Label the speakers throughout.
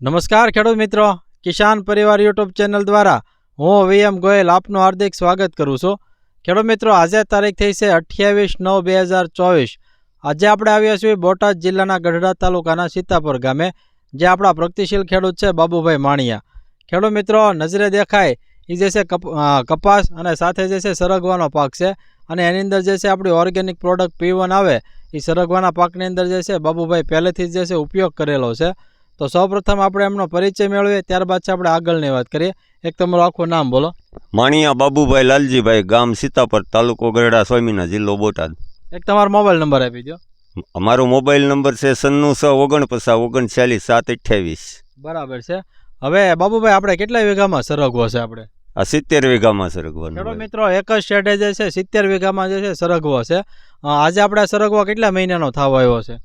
Speaker 1: નમસ્કાર ખેડૂત મિત્રો. કિસાન પરિવાર યુટ્યુબ ચેનલ દ્વારા હું વીએમ ગોયલ આપનું હાર્દિક સ્વાગત કરું છું. ખેડૂત મિત્રો, આજે તારીખ થઈ છે અઠ્યાવીસ નવ બે હજાર ચોવીસ. આજે આપણે આવ્યા છીએ બોટાદ જિલ્લાના ગઢડા તાલુકાના સીતાપુર ગામે, જે આપણા પ્રગતિશીલ ખેડૂત છે બાબુભાઈ માણિયા. ખેડૂત મિત્રો, નજરે દેખાય એ જે છે કપ કપાસ અને સાથે જે છે સરગવાનો પાક છે. અને એની અંદર જે છે આપણી ઓર્ગેનિક પ્રોડક્ટ પીવન આવે એ સરગવાના પાકની અંદર જે છે બાબુભાઈ પહેલેથી જ જે છે ઉપયોગ કરેલો છે. તો સૌપ્રથમ આપણે એમનો પરિચય મેળવીએ ત્યારબાદ છે આપણે આગળની વાત કરીએ. એક તમારું આખું નામ બોલો.
Speaker 2: માણિયા બાબુભાઈ લાલજીભાઈ ગામ સીતાપર તાલુકો ગરડા સ્વામીના જિલ્લો બોટાદ.
Speaker 1: એક તમારો મોબાઈલ નંબર આપી દો
Speaker 2: અમારો મોબાઈલ નંબર છે સન્નું છ ઓગણપચાસ ઓગણચાલીસ સાત અઠ્યાવીસ.
Speaker 1: બરાબર છે. હવે બાબુભાઈ આપણે કેટલા વીઘામાં સરગવો છે આપણે?
Speaker 2: આ સિત્તેર વીઘામાં
Speaker 1: સરગવો
Speaker 2: સરગવાનું
Speaker 1: મિત્રો એક જ શેઢે જે છે સિત્તેર વીઘામાં જે છે સરગવો છે. આજે આપણે સરગવો કેટલા મહિનાનો થાવ આવ્યો છે?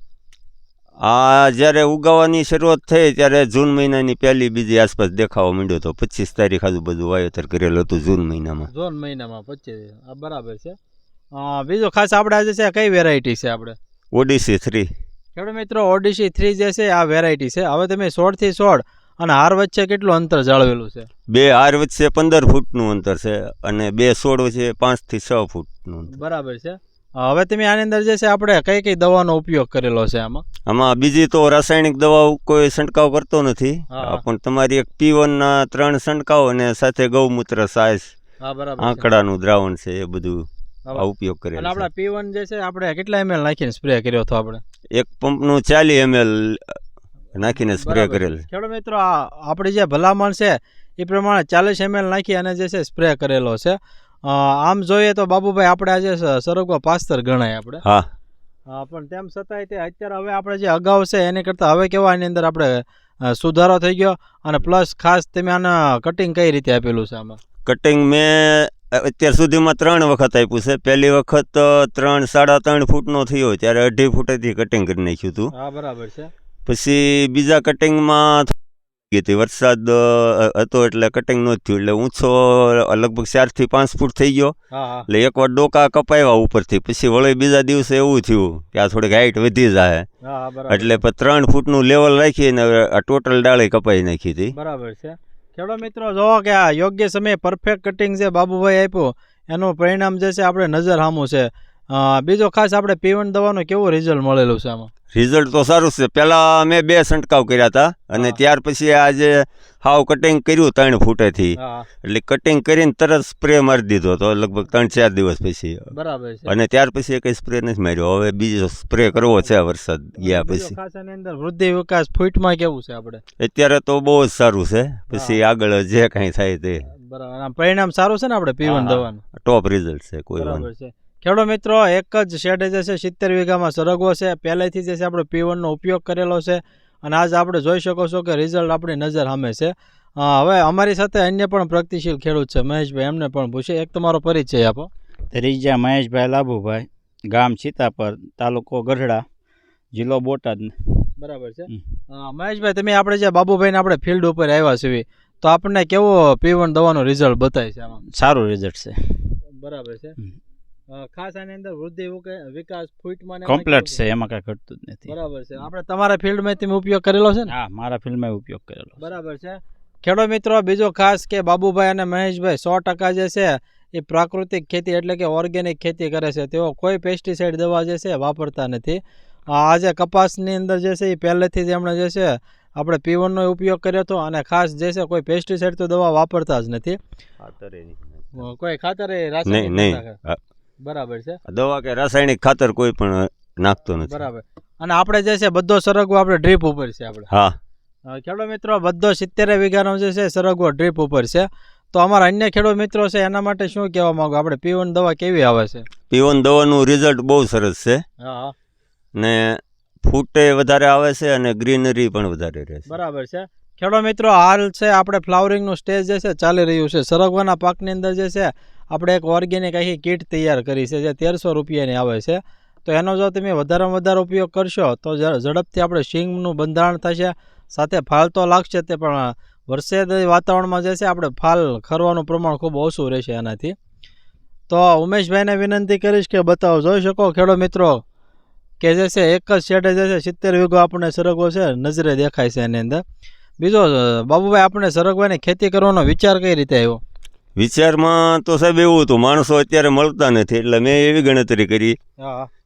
Speaker 2: આ જ્યારે ઉગાવવાની શરૂઆત થઈ ત્યારે જૂન મહિનાની પહેલી બીજી આસપાસ દેખાવા માંડ્યો હતો પચીસ તારીખ આજુ બધું વાવેતર કરેલું હતું જૂન મહિનામાં.
Speaker 1: જૂન મહિનામાં પચીસ આ બરાબર છે. બીજો ખાસ આપણે આજે છે કઈ વેરાયટી છે આપણે?
Speaker 2: ઓડિસી થ્રી
Speaker 1: ખેડૂત મિત્રો ઓડિસી થ્રી જે છે આ વેરાયટી છે. હવે તમે સોળથી સોળ અને હાર વચ્ચે કેટલું અંતર જાળવેલું છે?
Speaker 2: બે હાર વચ્ચે પંદર ફૂટનું અંતર છે અને બે સોળ વચ્ચે પાંચથી છ ફૂટનું
Speaker 1: બરાબર છે. હવે તમે આની અંદર જે છે આપણે કઈ કઈ દવાનો ઉપયોગ કરેલો છે આમાં?
Speaker 2: આમાં બીજી તો રાસાયણિક દવાઓ કોઈ છંટકાવ કરતો નથી. પણ તમારી એક પીવનના ત્રણ છંટકાવ અને સાથે ગૌમૂત્ર સાસ આંકડાનું દ્રાવણ છે એ બધું આ ઉપયોગ
Speaker 1: અને
Speaker 2: કરેલ
Speaker 1: આપણા પીવન જે છે આપણે કેટલા એમએલ નાખીને સ્પ્રે કર્યો હતો આપણે?
Speaker 2: એક પંપનું ચાલી એમએલ નાખીને સ્પ્રે. કરેલ.
Speaker 1: ખેડૂત મિત્રો આ આપણી જે ભલામણ છે એ પ્રમાણે ચાલીસ એમએલ નાખી અને જે છે સ્પ્રે કરેલો છે. આમ જોઈએ તો બાબુભાઈ આપણે આજે સરગવા પાસ્તર ગણાય આપણે.
Speaker 2: હા.
Speaker 1: હા, પણ તેમ છતાંય તે અત્યારે હવે આપણે જે અગાઉ છે એની કરતાં હવે કેવા એની અંદર આપણે સુધારો થઈ ગયો અને પ્લસ ખાસ તમે આના કટિંગ કઈ રીતે આપેલું છે આમાં?
Speaker 2: કટિંગ મેં અત્યાર સુધીમાં ત્રણ વખત આપ્યું છે. પહેલી વખત ત્રણ સાડા ત્રણ ફૂટનો થયો ત્યારે અઢી ફૂટેથી કટિંગ કરી નાખ્યું હતું.
Speaker 1: હા બરાબર છે.
Speaker 2: પછી બીજા કટિંગમાં ગઈ વરસાદ હતો એટલે કટિંગ નો થયું. એટલે ઊંચો લગભગ ચારથી પાંચ ફૂટ થઈ ગયો. એટલે એકવાર ડોકા કપાવ્યા ઉપરથી. પછી વળી બીજા દિવસે એવું થયું કે આ થોડીક હાઈટ વધી જાય એટલે ત્રણ ત્રણ ફૂટનું લેવલ રાખીને આ ટોટલ ડાળી કપાઈ નાખી હતી.
Speaker 1: બરાબર છે. ખેડો મિત્રો જોવો કે આ યોગ્ય સમયે પરફેક્ટ કટિંગ જે બાબુભાઈ આપ્યો એનું પરિણામ જે છે આપણે નજર સામું છે. બીજો ખાસ આપણે પીવન દવાનો કેવો રિઝલ્ટ મળેલું છે આમાં?
Speaker 2: રિઝલ્ટ તો સારું છે. પહેલાં મેં બે છંટકાવ કર્યા હતા અને ત્યાર પછી આજે હાવ કટિંગ કર્યું ત્રણ ફૂટેથી. એટલે કટિંગ કરીને તરત સ્પ્રે મારી દીધો હતો લગભગ ત્રણ ચાર દિવસ પછી.
Speaker 1: બરાબર છે.
Speaker 2: અને ત્યાર પછી કંઈ સ્પ્રે નથી માર્યો. હવે બીજો સ્પ્રે કરવો છે વરસાદ ગયા પછી.
Speaker 1: અંદર વૃદ્ધિ વિકાસ ફૂટમાં કેવું છે આપણે?
Speaker 2: અત્યારે તો બહુ જ સારું છે. પછી આગળ જે કાંઈ થાય તે.
Speaker 1: બરાબર. પરિણામ સારું છે ને આપણે પીવન. દવાનું?
Speaker 2: ટોપ રિઝલ્ટ છે કોઈ
Speaker 1: બરાબર છે. ખેડૂત મિત્રો એક જ શેડે જે છે સિત્તેર વીઘામાં સરગવો છે. પહેલેથી જે છે આપણે પીવનનો ઉપયોગ કરેલો છે અને આજ આપણે જોઈ શકો છો કે રિઝલ્ટ આપણી નજર સામે છે. હવે અમારી સાથે અન્ય પણ પ્રગતિશીલ ખેડૂત છે મહેશભાઈ એમને પણ પૂછે. એક તમારો પરિચય આપો.
Speaker 3: ત્રીજા મહેશભાઈ લાભુભાઈ ગામ સીતાપર તાલુકો ગઢડા જિલ્લો બોટાદ.
Speaker 1: બરાબર છે. મહેશભાઈ તમે આપણે જે બાબુભાઈને આપણે ફિલ્ડ ઉપર આવ્યા છીએ તો આપણને કેવો પીવન દવાનો રિઝલ્ટ બતાવે છે આમાં?
Speaker 3: સારું રિઝલ્ટ છે.
Speaker 1: બરાબર છે. ખાસ આની અંદર વૃદ્ધિ વિકાસ ફૂટમાં એમાં
Speaker 3: કમ્પ્લીટ છે? એમાં કાંઈ ઘટતું જ નથી.
Speaker 1: બરાબર છે. આપણે તમારા ફિલ્ડમાં તમે ઉપયોગ કરેલો છે ને?
Speaker 3: હા મારા ફિલ્ડમાં ઉપયોગ કરેલો
Speaker 1: બરાબર છે. ખેડૂત મિત્રો બીજો ખાસ કે બાબુભાઈ અને મહેશભાઈ સો ટકા જે છે એ પ્રાકૃતિક ખેતી એટલે કે ઓર્ગેનિક ખેતી કરે છે. તેઓ કોઈ પેસ્ટિસાઇડ દવા જે છે વાપરતા નથી. આજે કપાસની અંદર જે છે એ પહેલેથી જ એમણે જે છે આપણે પીવનનો ઉપયોગ કર્યો હતો અને ખાસ જે છે કોઈ પેસ્ટિસાઇડ તો દવા વાપરતા જ નથી. કોઈ ખાતર રાસાયણિક બરાબર છે.
Speaker 2: દવા કે રાસાયણિક ખાતર કોઈ પણ નાખતો નથી.
Speaker 1: બરાબર. અને આપણે જે છે બધો સરગવો આપણે ડ્રીપ ઉપર છે આપણે.
Speaker 2: હા.
Speaker 1: ખેડૂત મિત્રો બધો સિત્તેર વીઘાનો જે છે સરગવો ડ્રીપ ઉપર છે. તો અમારા અન્ય ખેડૂત મિત્રો છે એના માટે શું કહેવા માંગો? આપણે પીવન દવા કેવી આવે છે?
Speaker 2: પીવન દવાનું રિઝલ્ટ બહુ સરસ છે.
Speaker 1: હા હા.
Speaker 2: ને ફૂટે વધારે આવે છે અને ગ્રીનરી પણ વધારે રહે છે.
Speaker 1: બરાબર છે. ખેડૂત મિત્રો હાલ છે આપણે ફ્લાવરિંગનું સ્ટેજ જે છે ચાલી રહ્યું છે. સરગવાના પાકની અંદર જે છે આપણે એક ઓર્ગેનિક આખી કીટ તૈયાર કરી છે જે તેરસો રૂપિયાની આવે છે. તો એનો જો તમે વધારેમાં વધારે ઉપયોગ કરશો તો ઝડપથી આપણે શિંગનું બંધારણ થશે, સાથે ફાલ તો લાગશે તે, પણ વરસાદી વાતાવરણમાં જે છે આપણે ફાલ ખરવાનું પ્રમાણ ખૂબ ઓછું રહેશે એનાથી. તો ઉમેશભાઈને વિનંતી કરીશ કે બતાવો, જોઈ શકો ખેડૂત મિત્રો કે જે છે એક જ શેડે જે છે સિત્તેર વીઘો આપણને સરગવો છે, નજરે દેખાય છે એની અંદર. બીજો, બાબુભાઈ, આપણે સરગવાની ખેતી કરવાનો વિચાર કઈ રીતે આવ્યો?
Speaker 2: વિચારમાં તો સાહેબ એવું હતું માણસો અત્યારે મળતા નથી એટલે મેં એવી ગણતરી કરી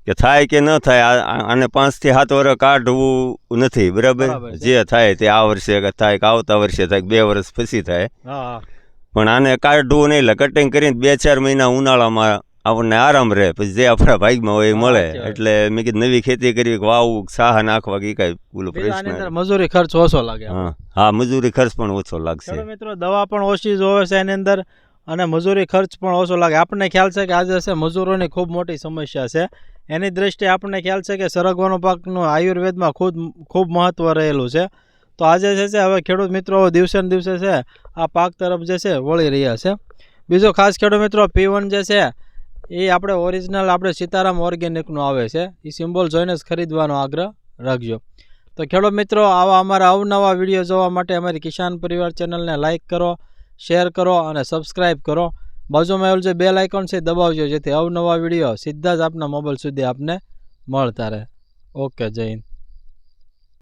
Speaker 2: કે થાય કે ન થાય આને પાંચથી સાત વર્ષ કાઢવું નથી બરાબર? જે થાય તે આ વર્ષે થાય કે આવતા વર્ષે થાય કે બે વર્ષ પછી થાય. પણ આને કાઢવું નહીં એટલે કટિંગ કરીને બે ચાર મહિના ઉનાળામાં આપણને આરામ રહે પછી જે આપણા ભાગમાં હોય એ મળે. એટલે મેં કીધું નવી ખેતી કરવી કે વાવવું સાહ નાખવા કે કાંઈ
Speaker 1: બીજું
Speaker 2: પ્રશ્ન.
Speaker 1: મજૂરી ખર્ચ ઓછો લાગે
Speaker 2: હા હા મજૂરી ખર્ચ પણ ઓછો લાગશે.
Speaker 1: મિત્રો દવા પણ ઓછી જોવે છે એની અંદર અને મજૂરી ખર્ચ પણ ઓછો લાગે. આપણને ખ્યાલ છે કે આજે છે મજૂરોની ખૂબ મોટી સમસ્યા છે. એની દ્રષ્ટિએ આપણને ખ્યાલ છે કે સરગવાનો પાકનું આયુર્વેદમાં ખૂબ ખૂબ મહત્ત્વ રહેલું છે. તો આજે જે છે હવે ખેડૂત મિત્રો દિવસે ને દિવસે છે આ પાક તરફ જે છે વળી રહ્યા છે. બીજો ખાસ ખેડૂત મિત્રો પીવન જે છે એ આપણે ઓરિજિનલ આપણે સીતારામ ઓર્ગેનિકનું આવે છે. એ સિમ્બોલ જોઈને જ ખરીદવાનો આગ્રહ રાખજો. તો ખેડૂત મિત્રો, આવા અમારા અવનવા વીડિયો જોવા માટે અમારી કિસાન પરિવાર ચેનલને લાઇક કરો શેર કરો અને સબસ્ક્રાઇબ કરો. બાજુમાં આવેલું જે બેલ આઇકોન છે દબાવજો, જેથી અવનવા વીડિયો સીધા જ આપના મોબાઈલ સુધી આપને મળતા રહે. ઓકે જય હિન્દ.